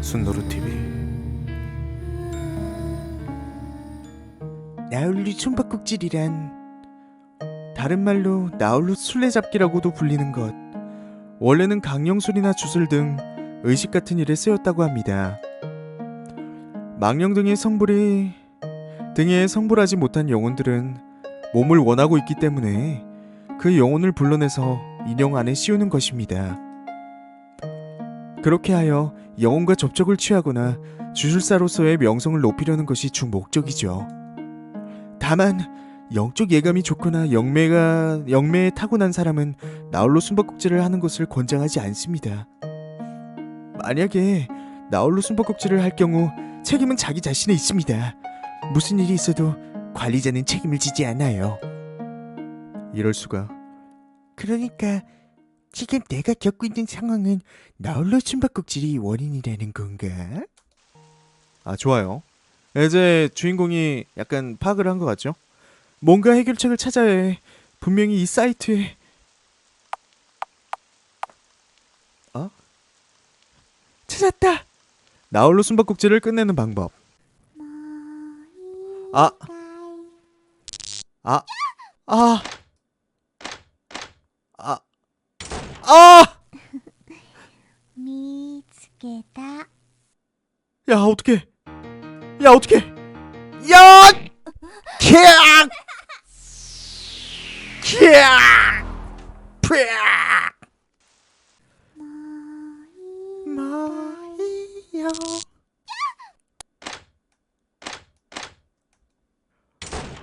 순노루 TV 나홀로 숨바꼭질이란 다른 말로 나홀로 술래잡기라고도 불리는 것 원래는 강령술이나 주술 등 의식 같은 일에 쓰였다고 합니다. 망령 등의 성불이 등에 성불하지 못한 영혼들은 몸을 원하고 있기 때문에 그 영혼을 불러내서 인형 안에 씌우는 것입니다. 그렇게 하여 영혼과 접촉을 취하거나 주술사로서의 명성을 높이려는 것이 주 목적이죠. 다만 영적 예감이 좋거나 영매가 영매에 타고난 사람은 나홀로 숨바꼭질을 하는 것을 권장하지 않습니다. 만약에 나홀로 숨바꼭질을 할 경우 책임은 자기 자신에 있습니다. 무슨 일이 있어도 관리자는 책임을 지지 않아요. 이럴 수가 그러니까 지금 내가 겪고 있는 상황은 나홀로 숨바꼭질이 원인이라는 건가? 아 좋아요. 이제 주인공이 약간 파악을 한 것 같죠? 뭔가 해결책을 찾아야 해. 분명히 이 사이트에. 어? 찾았다! 나홀로 숨바꼭질을 끝내는 방법. 아 아, 아, 아, 아! 見つけた 야, 어떡해. 야, 어떡해. 야! 캬! 캬! 푸야! 마이요.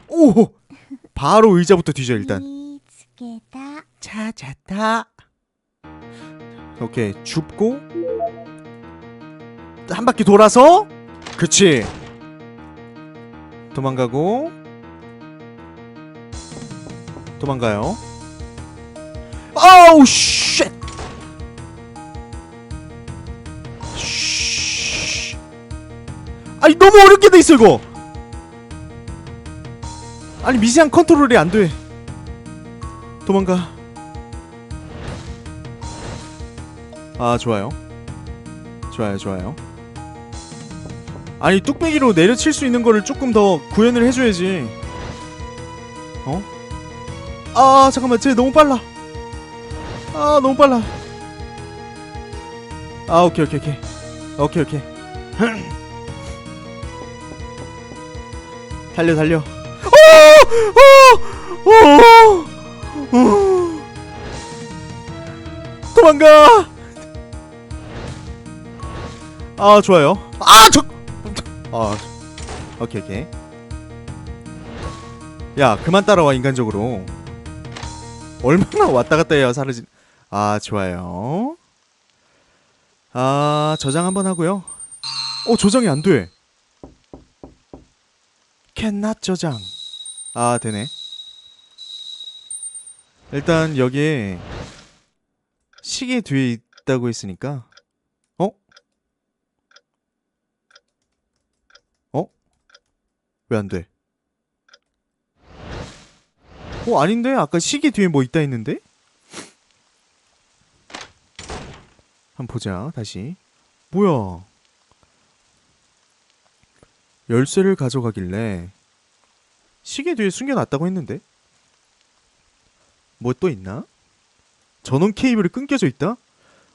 오! 바로 의자부터 뒤져, 일단. 見つけた 찾았다. 오케이, 줍고. 한 바퀴 돌아서. 그치. 도망가고. 도망가요. 아우, 쉣! 쉿. 아니, 너무 어렵게 돼 있어, 이거! 아니, 미세한 컨트롤이 안 돼. 도망가. 아 좋아요. 좋아요 좋아요. 아니 뚝배기로 내려칠 수 있는 거를 조금 더 구현을 해줘야지. 어? 아 잠깐만. 쟤 너무 빨라. 아 너무 빨라. 아 오케이 오케이 오케이. 오케이 오케이. 달려 달려. 오! 오! 오! 오! 도망가 아 좋아요. 아 저. 아 오케이 오케이. 야 그만 따라와 인간적으로. 얼마나 왔다 갔다 해야 사라진. 아 좋아요. 아 저장 한번 하고요. 어 저장이 안 돼. 캔낫 저장. 아 되네. 일단 여기에 시계 뒤에 있다고 했으니까 왜 안 돼? 어 아닌데 아까 시계 뒤에 뭐 있다 했는데? 한번 보자 다시 뭐야 열쇠를 가져가길래 시계 뒤에 숨겨놨다고 했는데 뭐 또 있나? 전원 케이블이 끊겨져 있다?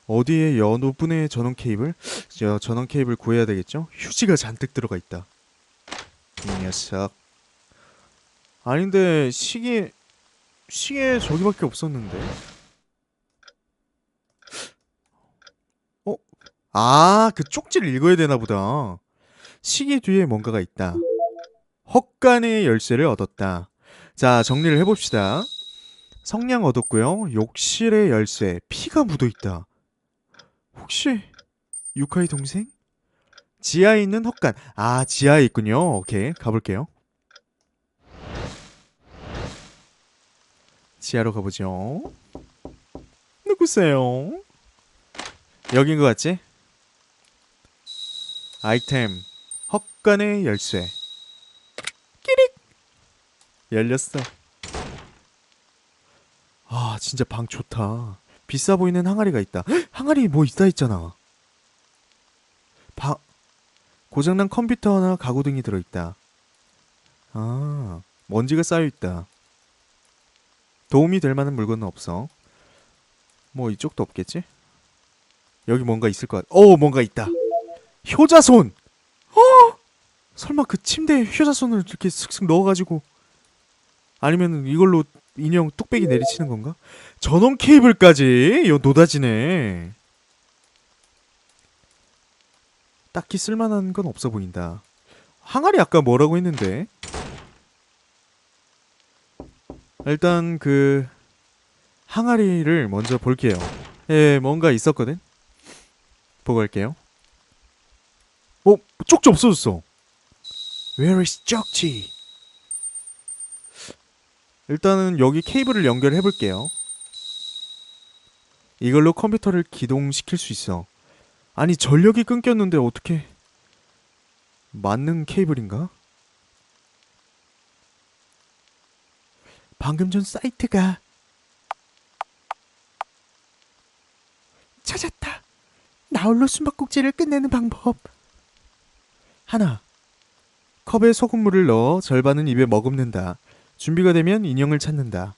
어디에 여느 분의 전원 케이블? 저 전원 케이블 구해야 되겠죠? 휴지가 잔뜩 들어가 있다 이 녀석. 아닌데 시계 시계 저기밖에 없었는데. 어? 아, 그 쪽지를 읽어야 되나 보다. 시계 뒤에 뭔가가 있다. 헛간의 열쇠를 얻었다. 자, 정리를 해 봅시다. 성냥 얻었고요. 욕실의 열쇠, 피가 묻어 있다. 혹시 유카이 동생? 지하에 있는 헛간. 아, 지하에 있군요. 오케이. 가볼게요. 지하로 가보죠. 누구세요? 여긴 것 같지? 아이템. 헛간의 열쇠. 끼릭! 열렸어. 아, 진짜 방 좋다. 비싸 보이는 항아리가 있다. 헉, 항아리 뭐 있다 했잖아. 바... 고장난 컴퓨터나 가구 등이 들어있다. 아, 먼지가 쌓여있다. 도움이 될 만한 물건은 없어. 뭐 이쪽도 없겠지? 여기 뭔가 있을 것 같... 어, 뭔가 있다. 효자손! 어! 설마 그 침대에 효자손을 이렇게 슥슥 넣어가지고 아니면 이걸로 인형 뚝배기 내리치는 건가? 전원 케이블까지? 이거 노다지네. 딱히 쓸만한 건 없어 보인다. 항아리 아까 뭐라고 했는데? 일단 그 항아리를 먼저 볼게요. 예, 뭔가 있었거든. 보고 갈게요. 어, 쪽지 없어졌어. Where is 쪽지? 일단은 여기 케이블을 연결해 볼게요. 이걸로 컴퓨터를 기동시킬 수 있어. 아니 전력이 끊겼는데 어떻게 맞는 케이블인가? 방금 전 사이트가 찾았다. 나홀로 숨바꼭질을 끝내는 방법. 하나. 컵에 소금물을 넣어 절반은 입에 머금는다. 준비가 되면 인형을 찾는다.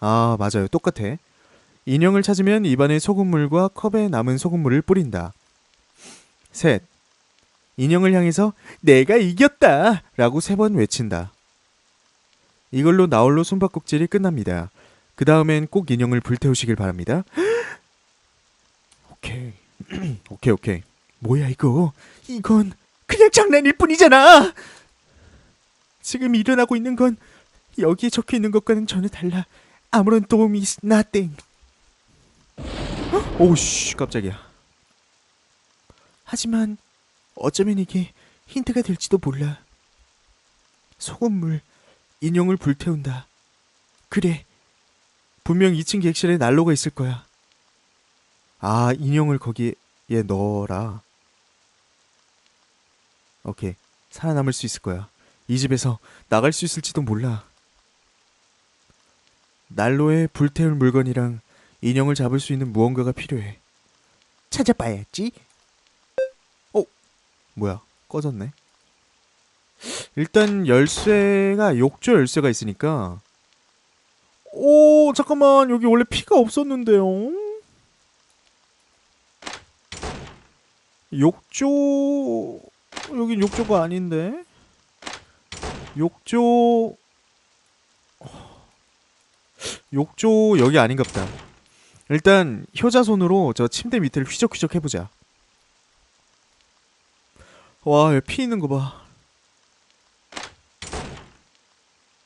아, 맞아요. 똑같아. 인형을 찾으면 입안에 소금물과 컵에 남은 소금물을 뿌린다. 셋. 인형을 향해서 내가 이겼다! 라고 세 번 외친다. 이걸로 나홀로 숨바꼭질이 끝납니다. 그 다음엔 꼭 인형을 불태우시길 바랍니다. 오케이. 오케이, 오케이. 뭐야 이거? 이건 그냥 장난일 뿐이잖아. 지금 일어나고 있는 건 여기에 적혀 있는 것과는 전혀 달라. 아무런 도움이 is nothing. 오우씨, 깜짝이야. 하지만 어쩌면 이게 힌트가 될지도 몰라. 소금물 인형을 불태운다. 그래. 분명 2층 객실에 난로가 있을 거야. 아, 인형을 거기에 넣어라. 오케이. 살아남을 수 있을 거야. 이 집에서 나갈 수 있을지도 몰라. 난로에 불태울 물건이랑 인형을 잡을 수 있는 무언가가 필요해. 찾아봐야지. 뭐야? 꺼졌네. 일단 열쇠가 욕조 열쇠가 있으니까 오 잠깐만 여기 원래 피가 없었는데요. 욕조 여긴 욕조가 아닌데 욕조 욕조 여기 아닌갑다. 일단 효자손으로 저 침대 밑을 휘적휘적 해보자. 와, 피 있는 거 봐.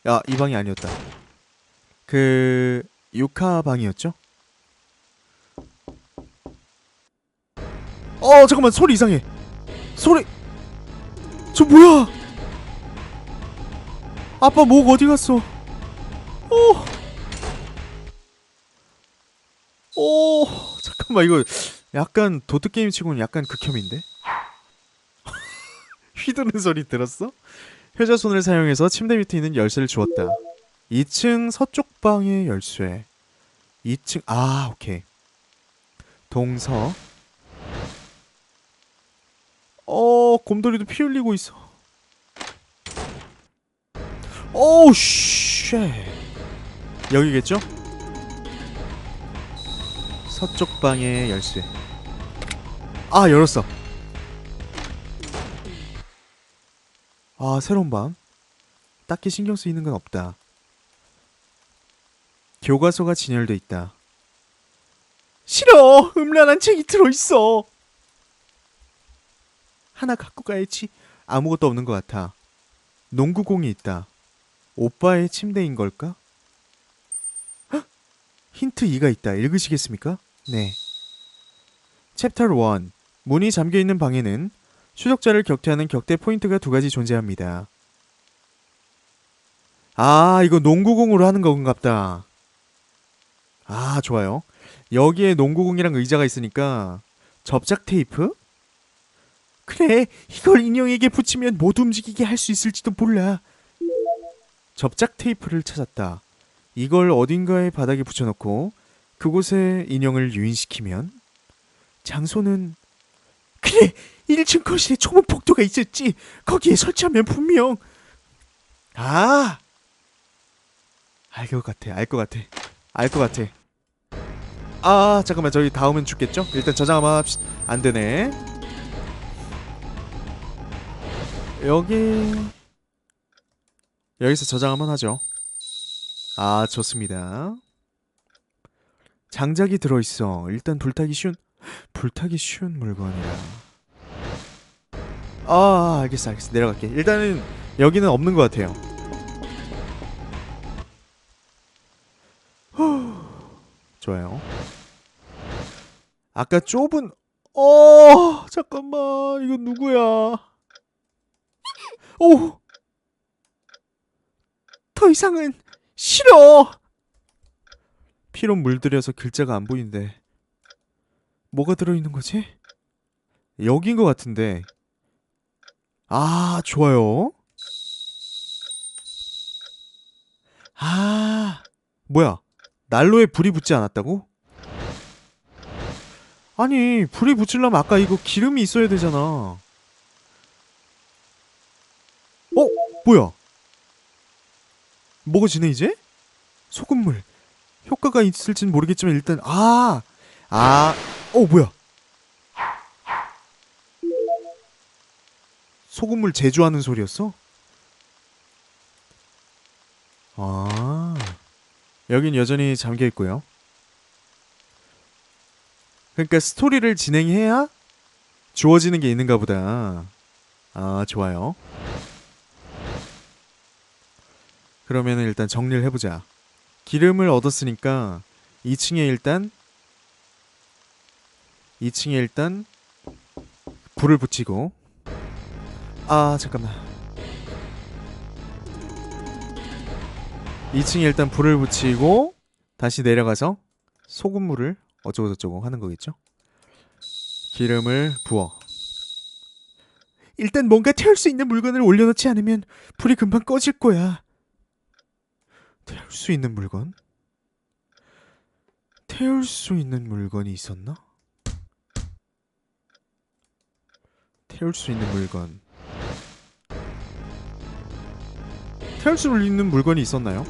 야, 이 방이 아니었다. 그 유카 방이었죠? 어, 잠깐만. 소리 이상해. 소리. 저 뭐야? 아빠 목 어디 갔어? 어. 오, 잠깐만 이거 약간 도트 게임 치고는 약간 극혐인데? 휘두르는 소리 들었어? 효자손을 사용해서 침대 밑에 있는 열쇠를 주었다. 2층 서쪽 방의 열쇠. 2층 아 오케이. 동서. 어 곰돌이도 피 흘리고 있어. 오우 쉣. 여기겠죠? 서쪽 방의 열쇠. 아 열었어. 아, 새로운 방. 딱히 신경 쓰이는 건 없다. 교과서가 진열돼 있다. 싫어. 음란한 책이 들어있어. 하나 갖고 가야지. 아무것도 없는 것 같아. 농구공이 있다. 오빠의 침대인 걸까? 헉! 힌트 2가 있다. 읽으시겠습니까? 네. 챕터 1. 문이 잠겨 있는 방에는 추적자를 격퇴하는 격대 포인트가 두 가지 존재합니다. 아, 이거 농구공으로 하는 건갑다. 아, 좋아요. 여기에 농구공이랑 의자가 있으니까 접착 테이프? 그래. 이걸 인형에게 붙이면 못 움직이게 할 수 있을지도 몰라. 접착 테이프를 찾았다. 이걸 어딘가에 바닥에 붙여놓고 그곳에 인형을 유인시키면 장소는 그래. 그래 1층 거실에 좁은 복도가 있었지 거기에 설치하면 분명 아! 알 것 같아. 알 것 같아. 알 것 같아. 아, 잠깐만. 저희 닿으면 죽겠죠? 일단 저장 한번 합시다. 안 되네. 여기 여기서 저장 한번 하죠. 아, 좋습니다. 장작이 들어 있어. 일단 불타기 쉬운 불타기 쉬운 물건이라. 아, 알겠어. 알겠어. 내려갈게. 일단은 여기는 없는 것 같아요. 좋아요. 아까 좁은 어 잠깐만 이거 누구야? 오. 더 이상은 싫어. 피로 물들여서 글자가 안 보이는데 뭐가 들어 있는 거지? 여긴 것 같은데. 아 좋아요. 아 뭐야? 난로에 불이 붙지 않았다고? 아니 불이 붙으려면 아까 이거 기름이 있어야 되잖아 어? 뭐야? 뭐가 지네 이제? 소금물 효과가 있을진 모르겠지만 일단 아! 아! 어 뭐야? 소금물 제조하는 소리였어? 아 여긴 여전히 잠겨 있고요. 그러니까 스토리를 진행해야 주어지는 게 있는가 보다. 아, 좋아요. 그러면은 일단 정리를 해보자. 기름을 얻었으니까 2층에 일단 2층에 일단 불을 붙이고 아 잠깐만 2층에 일단 불을 붙이고 다시 내려가서 소금물을 어쩌고저쩌고 하는 거겠죠? 기름을 부어 일단 뭔가 태울 수 있는 물건을 올려놓지 않으면 불이 금방 꺼질 거야 태울 수 있는 물건? 태울 수 있는 물건이 있었나? 태울 수 있는 물건. 태울 수 있는 물건이 있었나요?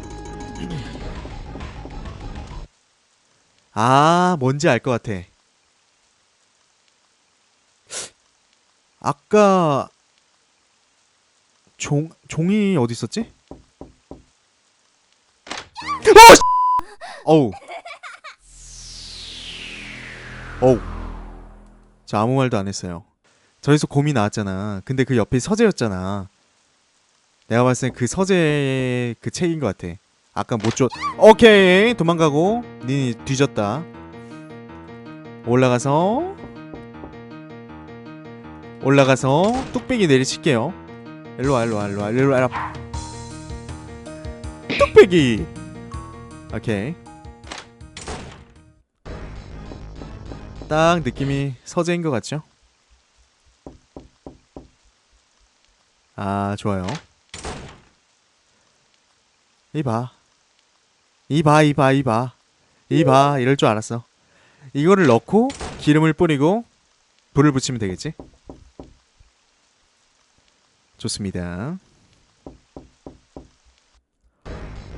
아 뭔지 알 것 같아. 아까 종 종이 어디 있었지? 어우. 어우. 저 아무 말도 안 했어요 저기서 곰이 나왔잖아. 근데 그 옆에 서재였잖아. 내가 봤을 땐 그 서재의 그 책인 것 같아. 아까 못 줬... 오케이. 도망가고. 니 뒤졌다. 올라가서. 올라가서 뚝배기 내리칠게요. 일로와 일로와 일로와. 일로와 일로와 뚝배기. 오케이. 딱 느낌이 서재인 것 같죠? 아 좋아요. 이봐. 이봐 이봐 이봐. 이봐. 이럴 줄 알았어. 이거를 넣고 기름을 뿌리고 불을 붙이면 되겠지? 좋습니다.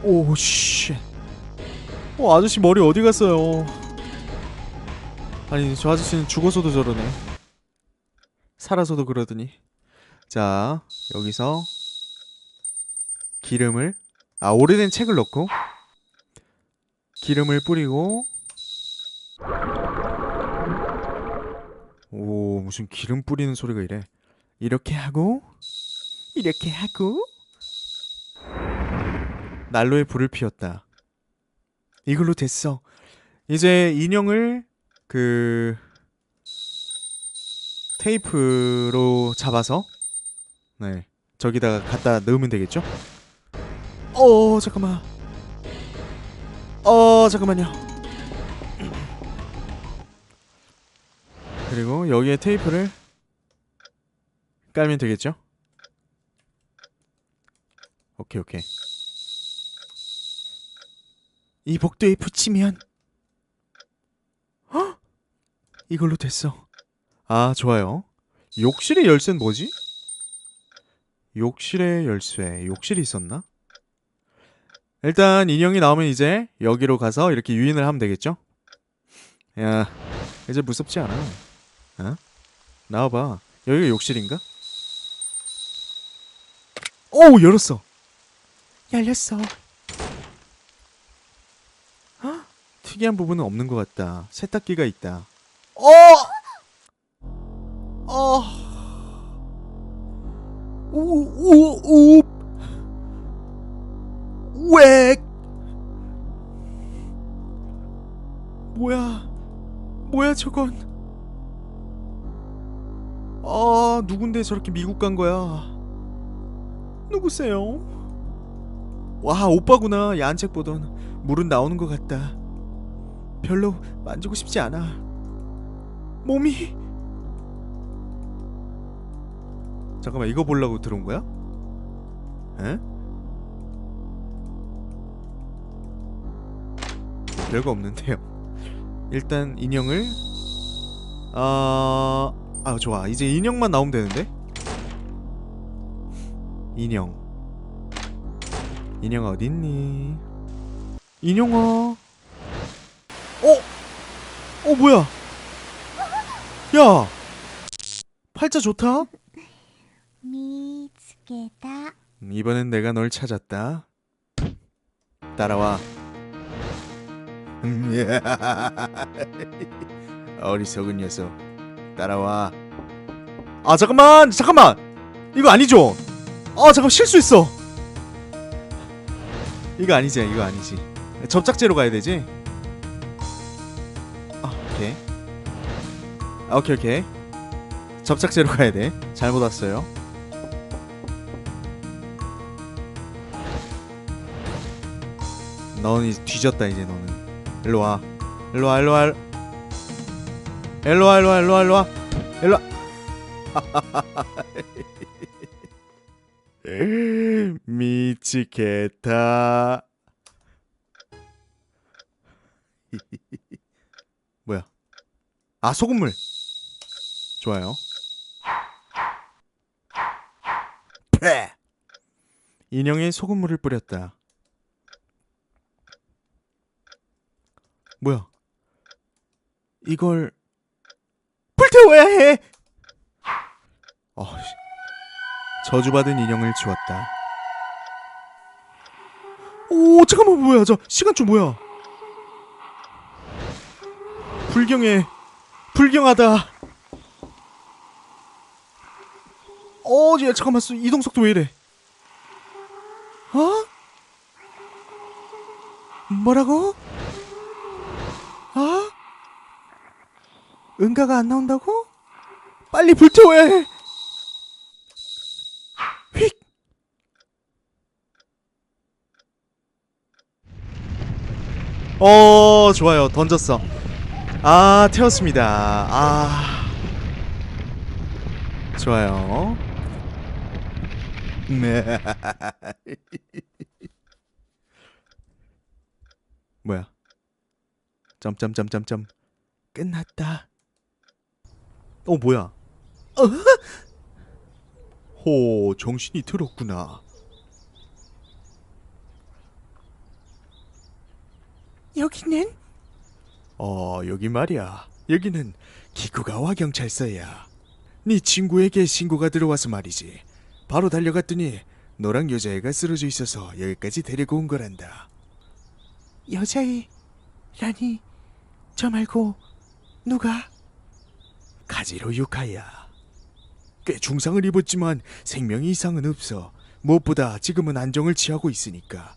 오씨. 어 아저씨 머리 어디 갔어요? 아니 저 아저씨는 죽어서도 저러네. 살아서도 그러더니 자 여기서 기름을 아 오래된 책을 넣고 기름을 뿌리고 오 무슨 기름 뿌리는 소리가 이래. 이렇게 하고 이렇게 하고 난로에 불을 피웠다. 이걸로 됐어. 이제 인형을 그 테이프로 잡아서 네 저기다가 갖다 넣으면 되겠죠? 어 잠깐만 어 잠깐만요 그리고 여기에 테이프를 깔면 되겠죠? 오케이 오케이 이 복도에 붙이면 헉! 이걸로 됐어 아 좋아요 욕실의 열쇠는 뭐지? 욕실의 열쇠. 욕실이 있었나? 일단 인형이 나오면 이제 여기로 가서 이렇게 유인을 하면 되겠죠? 야, 이제 무섭지 않아. 어? 나와봐. 여기가 욕실인가? 오, 열었어. 열렸어. 특이한 부분은 없는 것 같다. 세탁기가 있다. 어! 어! 오, 오, 오. 왜? 뭐야? 뭐야 저건? 아 누군데 저렇게 미국 간 거야? 누구세요? 와 오빠구나 야한 책 보던 물은 나오는 것 같다. 별로 만지고 싶지 않아. 몸이 잠깐만 이거 보려고 들어온 거야? 에? 별거 없는데요. 일단 인형을 아, 아 좋아 이제 인형만 나오면 되는데 인형 인형 어딨니 인형아 어? 어 뭐야 야 팔자 좋다 찾겠다. 이번엔 내가 널 찾았다. 따라와. 음, 예. 어리석은 녀석. 따라와. 아 잠깐만 잠깐만 이거 아니죠? 아 잠깐 실수했어. 이거 아니지 이거 아니지. 접착제로 가야 되지. 아 오케이. 아 오케이 오케이. 접착제로 가야 돼. 잘못 왔어요. 너는 이제 뒤졌다 이제 너는. 일로 와. 일로 와 일로 와 일로 와 일로 와 일로 와 일로 와. 일로 와. 미치겠다. 뭐야? 아 소금물. 좋아요. 패 인형에 소금물을 뿌렸다 뭐야 이걸 불태워야 해 어, 씨. 저주받은 인형을 주었다 오 잠깐만 뭐야 저 시간초 뭐야 불경해 불경하다 어, 야, 잠깐만, 수- 이동 속도 왜 이래? 어? 뭐라고? 아? 응가가 안 나온다고? 빨리 불태워야 해. 휙. 어, 좋아요. 던졌어. 아, 태웠습니다. 아. 좋아요. 네. 뭐야? 점점점점점 끝났다. 어 뭐야? 호 정신이 들었구나. 여기는 어 여기 말이야. 여기는 기쿠가와 경찰서야. 네 친구에게 신고가 들어와서 말이지. 바로 달려갔더니 너랑 여자애가 쓰러져 있어서 여기까지 데리고 온 거란다. 여자애라니 저 말고 누가? 가지로 유카야. 꽤 중상을 입었지만 생명이 이상은 없어. 무엇보다 지금은 안정을 취하고 있으니까.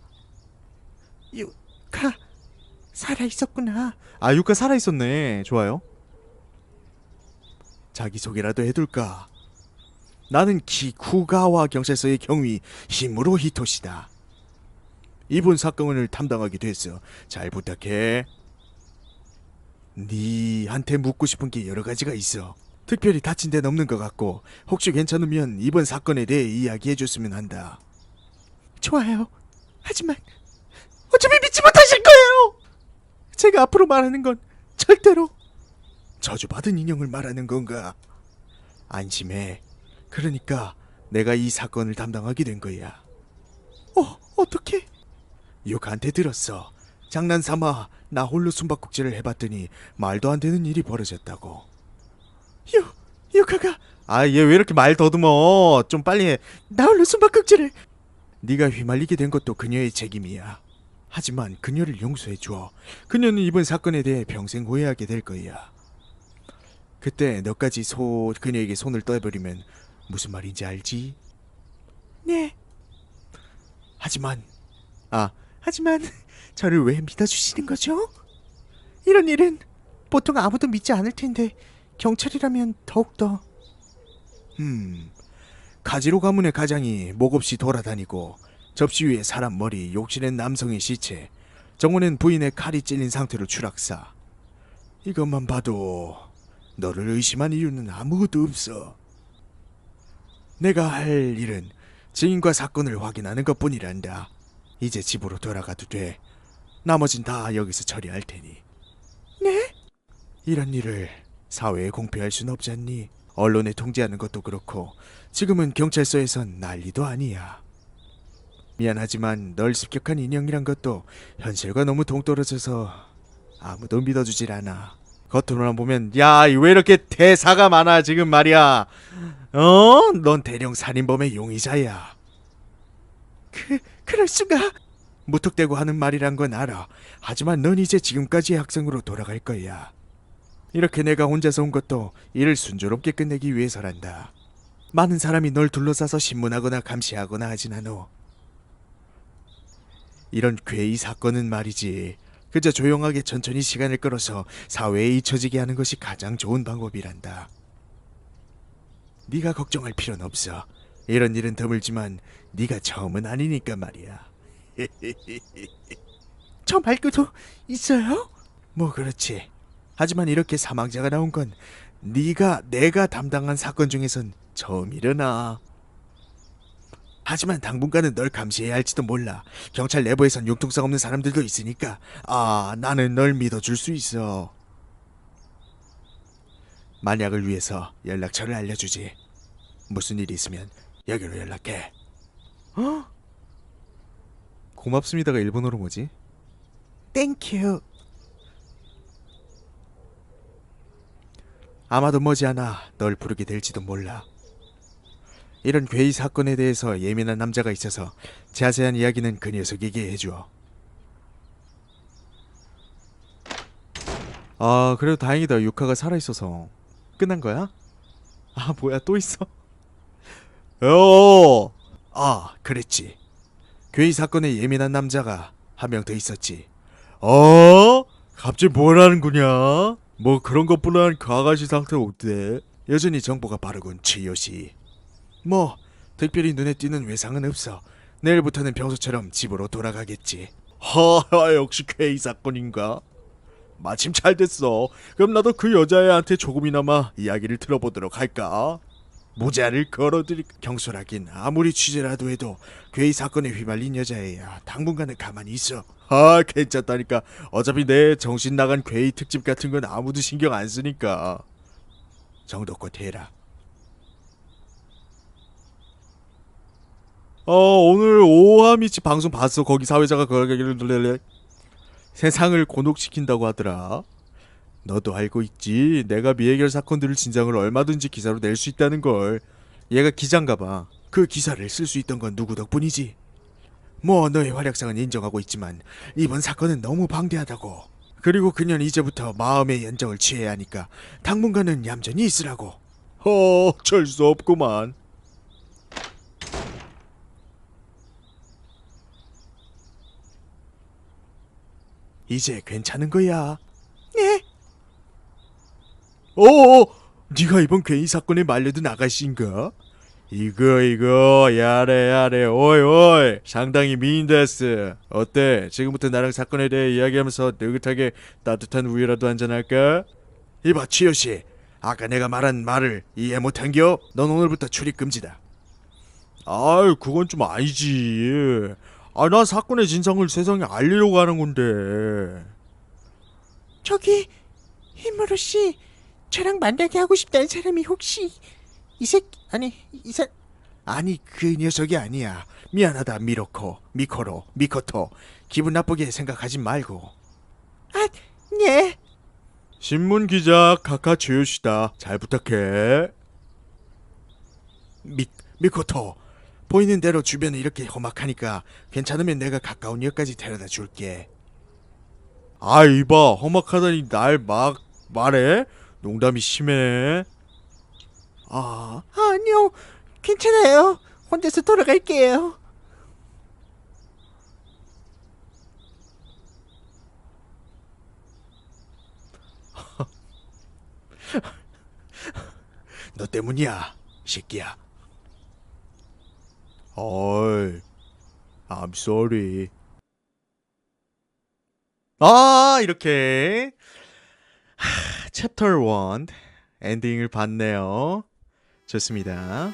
가 살아 있었구나. 아 유카 살아 있었네. 좋아요. 자기 소개라도 해둘까. 나는 키쿠가와 경찰서의 경위 히무로 히토시다. 이번 사건을 담당하게 됐어. 잘 부탁해. 니한테 묻고 싶은 게 여러 가지가 있어. 특별히 다친 데는 없는 것 같고 혹시 괜찮으면 이번 사건에 대해 이야기해 줬으면 한다. 좋아요. 하지만 어차피 믿지 못하실 거예요. 제가 앞으로 말하는 건 절대로 저주받은 인형을 말하는 건가? 안심해. 그러니까 내가 이 사건을 담당하게 된 거야. 어, 어떻게? 육한테 들었어. 장난삼아 나 홀로 숨바꼭질을 해봤더니 말도 안 되는 일이 벌어졌다고. 유, 유카가. 아, 얘 왜 이렇게 말 더듬어? 좀 빨리 해. 나 홀로 숨바꼭질을. 네가 휘말리게 된 것도 그녀의 책임이야. 하지만 그녀를 용서해 줘. 그녀는 이번 사건에 대해 평생 후회하게 될 거야. 그때 너까지 소 그녀에게 손을 떼버리면 무슨 말인지 알지? 네. 하지만 아, 하지만 저를 왜 믿어주시는 거죠? 이런 일은 보통 아무도 믿지 않을 텐데 경찰이라면 더욱더 음, 가지로 가문의 가장이 목없이 돌아다니고 접시 위에 사람 머리, 욕실엔 남성의 시체, 정원엔 부인의 칼이 찔린 상태로 추락사. 이것만 봐도 너를 의심한 이유는 아무것도 없어. 내가 할 일은 증인과 사건을 확인하는 것뿐이란다. 이제 집으로 돌아가도 돼. 나머진 다 여기서 처리할 테니. 네? 이런 일을 사회에 공표할 순 없잖니. 언론에 통지하는 것도 그렇고 지금은 경찰서에선 난리도 아니야. 미안하지만 널 습격한 인형이란 것도 현실과 너무 동떨어져서 아무도 믿어주질 않아. 겉으로만 보면 야 왜 이렇게 대사가 많아 지금 말이야 어? 넌 대령 살인범의 용의자야. 그 그럴 수가 무턱대고 하는 말이란 건 알아. 하지만 넌 이제 지금까지의 학생으로 돌아갈 거야. 이렇게 내가 혼자서 온 것도 일을 순조롭게 끝내기 위해서란다. 많은 사람이 널 둘러싸서 신문하거나 감시하거나 하진 않어. 이런 괴이 사건은 말이지. 그저 조용하게 천천히 시간을 끌어서 사회에 잊혀지게 하는 것이 가장 좋은 방법이란다. 네가 걱정할 필요는 없어. 이런 일은 드물지만 네가 처음은 아니니까 말이야. 저 말고도 있어요? 뭐 그렇지. 하지만 이렇게 사망자가 나온 건 네가 내가 담당한 사건 중에선 처음이려나. 하지만 당분간은 널 감시해야 할지도 몰라. 경찰 내부에선 융통성 없는 사람들도 있으니까 아 나는 널 믿어줄 수 있어. 만약을 위해서 연락처를 알려주지. 무슨 일이 있으면 여기로 연락해. 고맙습니다가 일본어로 뭐지? 땡큐. 아마도 머지않아 널 부르게 될지도 몰라. 이런 괴이 사건에 대해서 예민한 남자가 있어서 자세한 이야기는 그 녀석에게 해줘. 아 그래도 다행이다 유카가 살아있어서 끝난 거야? 아 뭐야 또 있어? 어 아, 그랬지. 괴이 사건에 예민한 남자가 한 명 더 있었지. 어? 갑자기 뭐라는 거냐? 뭐 그런 그 아가씨 상태 어때? 여전히 정보가 빠르군, 치요시. 뭐, 특별히 눈에 띄는 외상은 없어. 내일부터는 평소처럼 집으로 돌아가겠지. 하하 역시 괴이 사건인가? 마침 잘 됐어. 그럼 나도 그 여자애한테 조금이나마 이야기를 들어보도록 할까? 모자를 걸어드릴 경솔하긴 아무리 취재라도 해도 괴이 사건에 휘말린 여자애야 당분간은 가만히 있어 아 괜찮다니까. 어차피 내 정신 나간 괴이 특집 같은 건 아무도 신경 안 쓰니까. 정도껏 해라 어 오늘 오하미치 방송 봤어. 거기 사회자가 그러길래 세상을 곤혹시킨다고 하더라. 너도 알고 있지. 내가 미해결 사건들을 진상을 얼마든지 기사로 낼 수 있다는 걸. 얘가 기자인가 봐. 그 기사를 쓸 수 있던 건 누구 덕분이지 뭐 너의 활약상은 인정하고 있지만 이번 사건은 너무 방대하다고 그리고 그녀는 이제부터 마음의 연정을 취해야 하니까 당분간은 얌전히 있으라고 어, 어쩔 수 없구만. 이제 괜찮은 거야 네. 어, 네가 이번 괴이 사건에 말려든 아가씨인가? 이거 이거. 야래 야래. 오이 오이. 상당히 미인데스 어때? 지금부터 나랑 사건에 대해 이야기하면서 느긋하게 따뜻한 우유라도 한잔 할까? 이봐 치요씨. 아까 내가 말한 말을 이해 못한겨? 넌 오늘부터 출입 금지다. 아유 그건 좀 아니지. 아 나 사건의 진상을 세상에 알리려고 하는 건데. 저기 히무로 씨, 저랑 만나게 하고 싶다는 사람이 혹시 이 새끼 아니 이새 아니 그 녀석이 아니야. 미안하다 미로코, 미코로, 미코토. 기분 나쁘게 생각하지 말고. 아, 예. 신문 기자 카카치요시다. 잘 부탁해. 미 미코토. 보이는 대로 주변이 이렇게 험악하니까 괜찮으면 내가 가까운 역까지 데려다 줄게. 아 이봐 험악하다니 날 막 말해? 농담이 심해. 아, 아니요. 괜찮아요. 혼자서 돌아갈게요. 너 때문이야, 새끼야. 어이, I'm sorry. 아, 이렇게 하, 챕터 1 엔딩을 봤네요. 좋습니다.